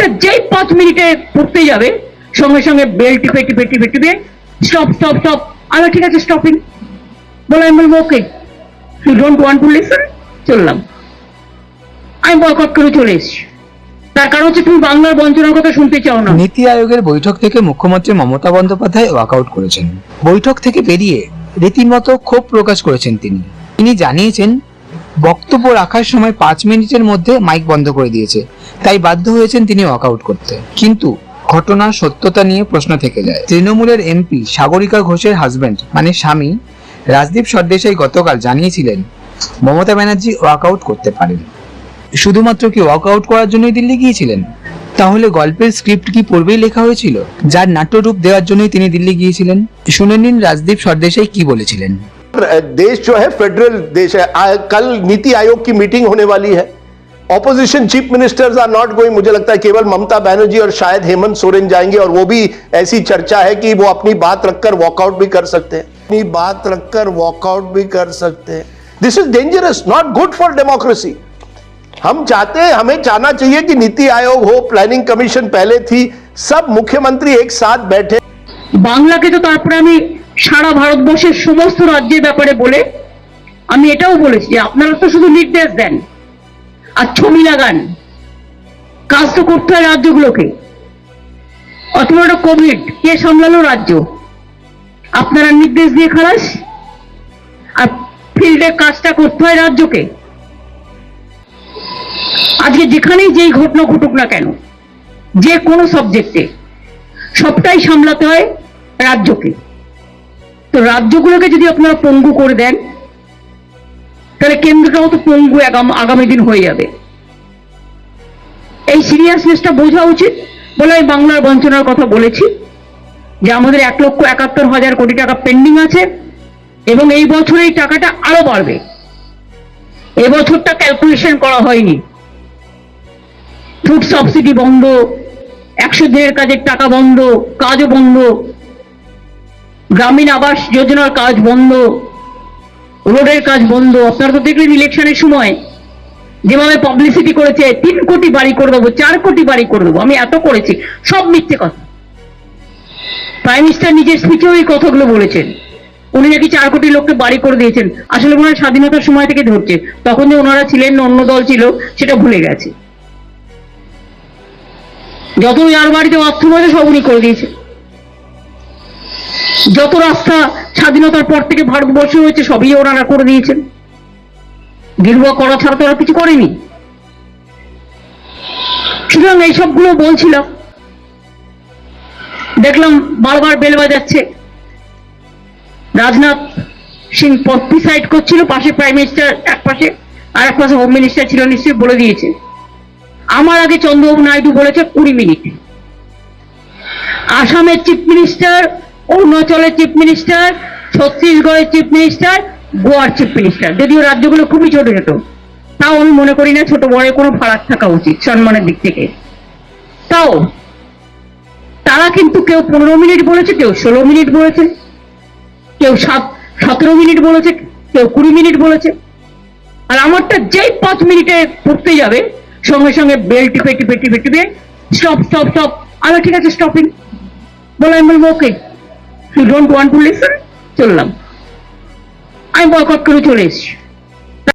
আমারটা যেই পাঁচ মিনিটে পড়তে যাবে, সঙ্গে সঙ্গে বেল টিপে টিপে টিপে টিপে স্টপ স্টপ স্টপ আমি ঠিক আছে স্টপিং বলে আমি বলব okay you don't want to listen চললাম। আমি বয়কট করে চলে এসেছি। তার কারণ হচ্ছে তুমি বাংলার বঞ্চনার কথা শুনতে চাও না। নীতি আয়োগের বৈঠক থেকে মুখ্যমন্ত্রী মমতা বন্দ্যোপাধ্যায় ওয়াকআউট করেছেন। বৈঠক থেকে বেরিয়ে রীতিমতো ক্ষোভ প্রকাশ করেছেন তিনি। তিনি জানিয়েছেন বক্তব্য রাখার সময় পাঁচ মিনিটের মধ্যে মাইক বন্ধ করে দিয়েছে। তাই বাধ্য হয়েছেন তিনি ওয়াকআউট করতে। কিন্তু ঘটনার সত্যতা নিয়ে প্রশ্ন থেকে যায়। তৃণমূলের এমপি সাগরিকা ঘোষের হাজবেন্ড মানে স্বামী, রাজদীপ সর্দেশাই গতকাল জানিয়েছিলেন, মমতা ব্যানার্জি ওয়াকআউট করতে পারেন। শুধুমাত্র কি ওয়াকআউট করার জন্যই দিল্লি গিয়েছিলেন? তাহলে গল্পের স্ক্রিপ্ট কি পূর্বেই লেখা হয়েছিল? যার নাট্যরূপ দেওয়ার জন্যই তিনি দিল্লি গিয়েছিলেন? শুনে নিন রাজদীপ সর্দেশাই কি বলেছিলেন। देश जो है फेडरल देश है आ, कल नीति आयोग की मीटिंग होने वाली है opposition chief ministers are not going मुझे लगता है केवल ममता बनर्जी और शायद हेमंत सोरेन जाएंगे और वो भी ऐसी चर्चा है कि वो अपनी बात रखकर वॉकआउट भी कर सकते हैं अपनी बात रखकर वॉकआउट भी कर सकते हैं this is dangerous not good for democracy हम चाहते हैं हमें चाहना चाहिए कि नीति आयोग हो प्लानिंग कमीशन पहले थी सब मुख्यमंत्री एक साथ बैठे বাংলাকে তো তারপরে আমি সারা ভারতবর্ষের সমস্ত রাজ্যের ব্যাপারে বলে, আমি এটাও বলেছি যে আপনারা তো শুধু নির্দেশ দেন, আর ছবি লাগান, কাজ তো করতে হয় রাজ্যগুলোকে। অথবা ওটা কোভিড কে সামলালো রাজ্য, আপনারা নির্দেশ দিয়ে খালাস, আর ফিল্ডে কাজটা করতে হয় রাজ্যকে। আজকে যেখানেই যেই ঘটনা ঘটুক না কেন, যে কোনো সাবজেক্টে সবটাই সামলাতে হয় রাজ্যকে। তো রাজ্যগুলোকে যদি আপনারা পঙ্গু করে দেন, তাহলে কেন্দ্রটাও তো পঙ্গু আগাম- দিন হয়ে যাবে। এই সিরিয়াসনেসটা বোঝা উচিত বলে আমি বাংলার বঞ্চনার কথা বলেছি, যে আমাদের এক লক্ষ একাত্তর হাজার কোটি টাকা পেন্ডিং আছে, এবং এই বছর এই টাকাটা আরও বাড়বে। এবছরটা ক্যালকুলেশন করা হয়নি। ফুড সাবসিডি বন্ধ, একশো দিনের কাজের টাকা বন্ধ, কাজও বন্ধ গ্রামীণ আবাস যোজনার কাজ বন্ধ, রোডের কাজ বন্ধ। আপনারা তো দেখলেন ইলেকশনের সময় যেভাবে পাবলিসিটি করেছে, তিন কোটি বাড়ি করে দেবো, চার কোটি বাড়ি করে দেবো, আমি এত করেছি, সব মিথ্যে কথা। প্রাইম মিনিস্টার নিজের স্পিচেও এই কথাগুলো বলেছেন। উনি নাকি চার কোটি লোককে বাড়ি করে দিয়েছেন। আসলে ওনার স্বাধীনতার সময় থেকে ধরছে। তখন যে ওনারা ছিলেন, অন্য দল ছিল, সেটা ভুলে গেছে। যত যার বাড়িতে আছে সব উনি করে দিয়েছে যত রাস্তা স্বাধীনতার পর থেকে ভারতবর্ষে হয়েছে, সবই ওনারা করে দিয়েছেন। গেরুয়া করা ছাড়া তো ওরা কিছু করেনি। সুতরাং এই সবগুলো বলছিলাম। দেখলাম বারবার বেল বাজাচ্ছে। রাজনাথ সিং ডিসাইড করছিল, পাশে প্রাইম মিনিস্টার এক পাশে, আর এক পাশে হোম মিনিস্টার ছিল, নিশ্চয়ই বলে দিয়েছে। আমার আগে চন্দ্রবাবু নাইডু বলেছে কুড়ি মিনিট। আসামের চিফ মিনিস্টার অরুণাচলের চিফ মিনিস্টার ছত্তিশগড়ের চিফ মিনিস্টার গোয়ার চিফ মিনিস্টার যদিও রাজ্যগুলো খুবই ছোট ছোট, তাও আমি মনে করি না ছোট বড় কোনো ফারাক থাকা উচিত সম্মানের দিক থেকে। তাও, তারা কিন্তু কেউ পনেরো মিনিট বলেছে, কেউ ষোলো মিনিট বলেছে, কেউ সাত, সতেরো মিনিট বলেছে, কেউ কুড়ি মিনিট বলেছে। আর আমারটা যেই পাঁচ মিনিটে পড়তে যাবে, সঙ্গে সঙ্গে বেল টিপে টিপে টিপে টিপে স্টপ স্টপ স্টপ আমি ঠিক আছে স্টপিং বলে আমি বলব okay you don't want to listen চললাম। আমি বয়কট করে চলে এসেছি।